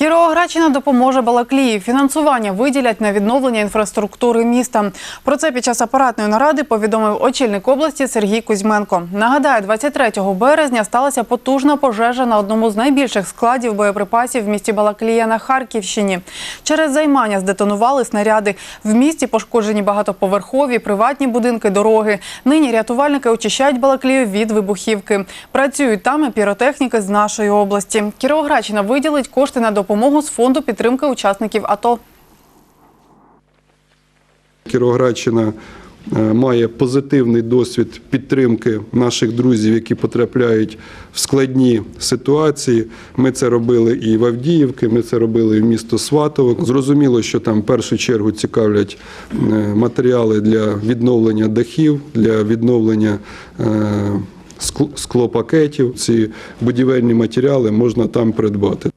Кіровоградщина допоможе Балаклії. Фінансування виділять на відновлення інфраструктури міста. Про це під час апаратної наради повідомив очільник області Сергій Кузьменко. Нагадаю, 23 березня сталася потужна пожежа на одному з найбільших складів боєприпасів в місті Балаклія на Харківщині. Через займання здетонували снаряди. В місті пошкоджені багатоповерхові, приватні будинки, дороги. Нині рятувальники очищають Балаклію від вибухівки. Працюють там і піротехніки з нашої області. Кіровоградщина виділить кошти на допомогу з фонду підтримки учасників АТО. Кіровоградщина е, має позитивний досвід підтримки наших друзів, які потрапляють в складні ситуації. Ми це робили і в Авдіївці, ми це робили і в місто Сватово. Зрозуміло, що там в першу чергу цікавлять е, матеріали для відновлення дахів, для відновлення. е, Склопакетів, ці будівельні матеріали можна там придбати.